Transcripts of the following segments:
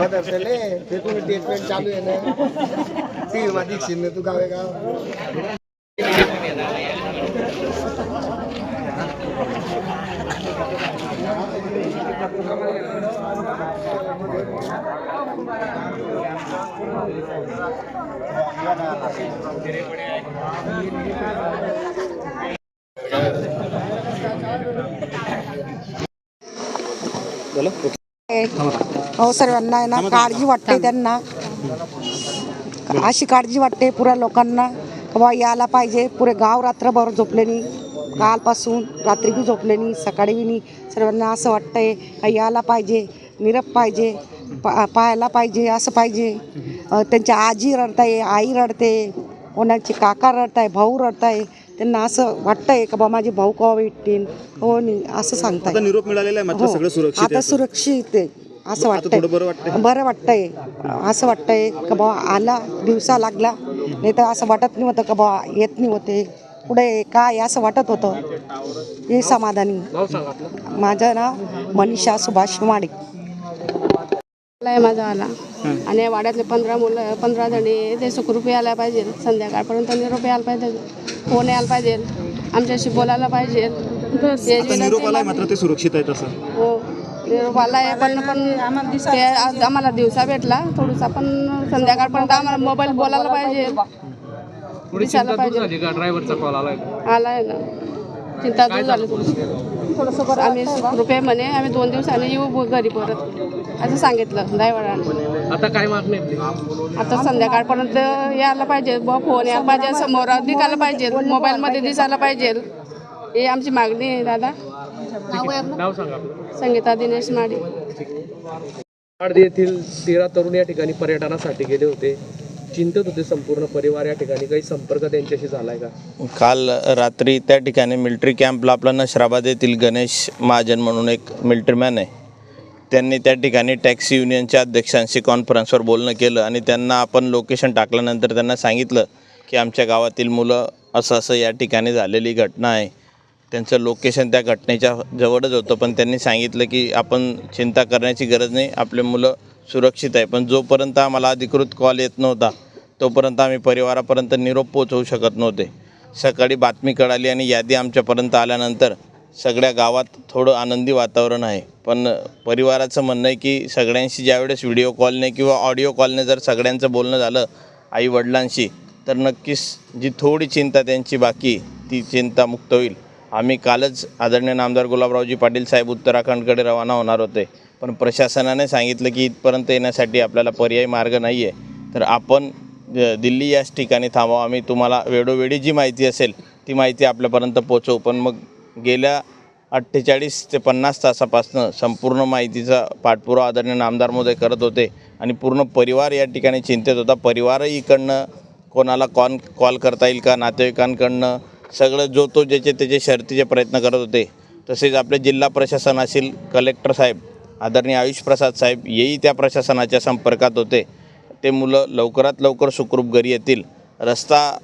बदलले ते ट्रीटमेंट चालू आहे ना. ती माझी शिंदे तू गावे गाव. हो सर्वांना आहे ना काळजी वाटते त्यांना. अशी काळजी वाटते पुऱ्या लोकांना. का बा यायला पाहिजे. पुरे गाव रात्रभर झोपले नाही कालपासून रात्री बी झोपले नाही सकाळी बी नाही. सर्वांना असं वाटतंय का यायला पाहिजे निरप पाहिजे पा पाहायला पाहिजे असं पाहिजे. अं, त्यांच्या आजी रडताय आई रडते कोणाचे काका रडताय भाऊ रडताय. त्यांना असं वाटतंय का बा माझे भाऊ केव्हा भेटतील? हो नाही असं सांगताय. आता निरोप मिळालेला आहे मात्र हो. सगळं सुरक्षित आता आहे सुरक्षित आहे. असं आता वाटतंय. थोडं बरं वाटतंय? बरं वाटतंय. असं वाटतंय का बा आला दिवसा लागला. नाही तर असं वाटत नाही होतं का बा येत नाही होते. पुढे काय असं वाटत होतं? हे समाधानी. माझं नाव मनीषा सुभाष माडे आहे माझा आला आणि या वाड्यातले पंधरा मुलं पंधरा जणी ते सुखरूप यायला पाहिजे संध्याकाळपर्यंत. निरोप यायला पाहिजे. फोन यायला पाहिजे. आमच्याशी बोलायला पाहिजे. याची आता निरोप विनंती आलाय मात्र ते सुरक्षित आहे तसं हो. निरोप आलाय पण पण ते आज आम्हाला दिवसा भेटला. थोडंसं पण संध्याकाळपर्यंत आम्हाला मोबाईल बोलायला पाहिजे. दिसायला पाहिजे. ड्रायव्हरचा कॉल आलाय. आलाय ना. चिंता दूर झाली थोडंसं आम्ही रुपये म्हणे आम्ही दोन दिवसांनी येऊ घरी परत. असं सांगितलं ड्रायव्हराने आता काय मागणी आहे आपली? आता संध्याकाळपर्यंत यायला पाहिजे बुवा फोन यायला पाहिजे समोर दिसायला पाहिजे मोबाईलमध्ये दिसायला पाहिजे. ही आमची मागणी आहे दादा. नाव सांगा आपलं. संगीता दिनेश माडी. आडदी येथील तेरा तरुण या ठिकाणी पर्यटनासाठी गेले होते. चिंतत होते संपूर्ण परिवार या ठिकाणी? काही संपर्क त्यांच्याशी झालाय का? काल रात्री त्या ठिकाणी मिलिटरी कॅम्पला आपला नशराबाद येथील गणेश महाजन म्हणून एक मिलिटरी मॅन आहे. त्यांनी त्या ठिकाणी टॅक्सी युनियनच्या अध्यक्षांशी कॉन्फरन्सवर बोलणं केलं आणि त्यांना आपण लोकेशन टाकल्यानंतर त्यांना सांगितलं की आमच्या गावातील मुलं असं असं या ठिकाणी झालेली घटना आहे. त्यांचं लोकेशन त्या घटनेच्या जवळच होतं पण त्यांनी सांगितलं की आपण चिंता करण्याची गरज नाही. आपले मुलं सुरक्षित आहे. पण जोपर्यंत आम्हाला अधिकृत कॉल येत नव्हता तोपर्यंत आम्ही परिवारापर्यंत निरोप पोचवू शकत नव्हते. सकाळी बातमी कळाली आणि यादी आमच्यापर्यंत आल्यानंतर सगळ्या गावात थोडं आनंदी वातावरण आहे. पण परिवाराचं म्हणणं आहे की सगळ्यांशी ज्यावेळेस व्हिडिओ कॉलने किंवा ऑडिओ कॉलने जर सगळ्यांचं बोलणं झालं आई वडिलांशी तर नक्कीच जी थोडी चिंता त्यांची बाकी ती चिंता मुक्त होईल. आम्ही कालच आदरणीय नामदार गुलाबरावजी पाटील साहेब उत्तराखंडकडे रवाना होणार होते. पण प्रशासनाने सांगितलं की इथपर्यंत येण्यासाठी आपल्याला पर्यायी मार्ग नाही आहे तर आपण दिल्ली याच ठिकाणी थांबावं. आम्ही तुम्हाला वेळोवेळी जी माहिती असेल ती माहिती आपल्यापर्यंत पोचवू पण मग गेल्या अठ्ठेचाळीस ते पन्नास तासापासनं संपूर्ण माहितीचा पाठपुरावा आदरणीय नामदार मोदय करत होते आणि पूर्ण परिवार या ठिकाणी चिंतेत होता. परिवारही इकडनं कोणाला कॉन कॉल करता येईल का नातेवाईकांकडनं सगळं जो तो ज्याचे त्याचे शर्तीचे प्रयत्न करत होते. तसेच आपले जिल्हा प्रशासन असेल कलेक्टर साहेब आदरणीय आयुष प्रसाद साहेब हेही त्या प्रशासनाच्या संपर्कात होते. ते मुलं लवकरात लवकर सुखरूप घरी येतील. रस्ता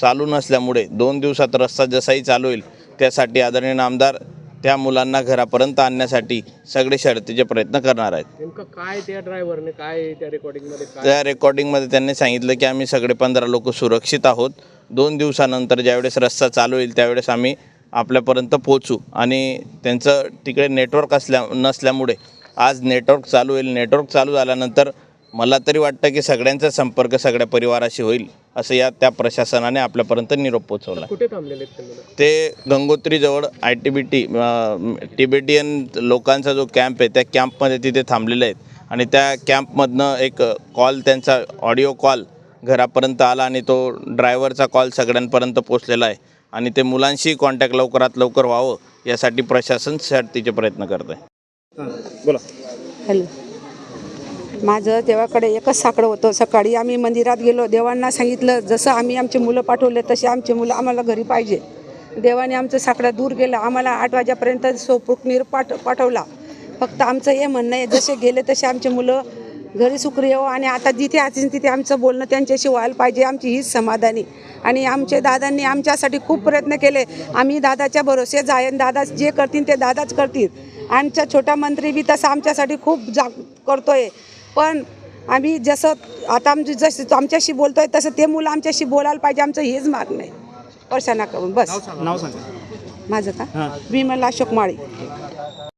चालू नसल्यामुळे दोन दिवसात रस्ता जसाही चालू होईल त्यासाठी आदरणीय नामदार त्या मुलांना घरापर्यंत आणण्यासाठी सगळे शर्तीचे प्रयत्न करणार आहेत. नेमकं काय त्या ड्रायव्हरने काय त्या रेकॉर्डिंगमध्ये काय? त्या रेकॉर्डिंगमध्ये त्यांनी सांगितलं की आम्ही सगळे पंधरा लोक सुरक्षित आहोत. दोन दिवसानंतर ज्यावेळेस रस्ता चालू होईल त्यावेळेस आम्ही आपल्यापर्यंत पोचू आणि त्यांचं तिकडे नेटवर्क असल्या नसल्यामुळे आज नेटवर्क चालू होईल. नेटवर्क चालू झाल्यानंतर मला तरी वाटतं की सगळ्यांचा संपर्क सगळ्या परिवाराशी होईल असं या त्या प्रशासनाने आपल्यापर्यंत निरोप पोचवला कुठे थांबलेले ते गंगोत्रीजवळ I T B P Tibetan लोकांचा जो कॅम्प आहे त्या कॅम्पमध्ये तिथे थांबलेले आहेत. आणि त्या कॅम्पमधनं एक कॉल त्यांचा ऑडिओ कॉल घरापर्यंत आला आणि तो ड्रायव्हरचा कॉल सगळ्यांपर्यंत पोचलेला आहे. आणि ते मुलांशी कॉन्टॅक्ट लवकरात लवकर व्हावं यासाठी प्रशासन शर्तीचे प्रयत्न करत आहे बोला. हॅलो. माझं देवाकडे एकच साकडं होतं. सकाळी आम्ही मंदिरात गेलो. देवांना सांगितलं जसं आम्ही आमचे मुलं पाठवले तसे आमचे मुलं आम्हाला घरी पाहिजे. देवाने आमचं साकडं दूर गेलं आम्हाला आठ वाजेपर्यंत सोपुकनीर पाठ पाठवला. फक्त आमचं हे म्हणणं आहे जसे गेले तसे आमचे मुलं घरी सुखरी येऊ आणि आता जिथे असेल तिथे आमचं बोलणं त्यांच्याशी व्हायला पाहिजे. आमची हीच समाधानी. आणि आमचे दादांनी आमच्यासाठी खूप प्रयत्न केले. आम्ही दादाच्या आहे आणि दादा जे करतील ते दादाच करतील. आमचा छोटा मंत्री बी तसा आमच्यासाठी खूप जा करतोय. पण आम्ही जसं आता आमची जसं आमच्याशी बोलतोय तसं ते मुलं आमच्याशी बोलायला पाहिजे. आमचं हेच मागणं आहे. वर्षांना करून बस. नाव सांगा. माझं का? हां. विमल अशोक माळी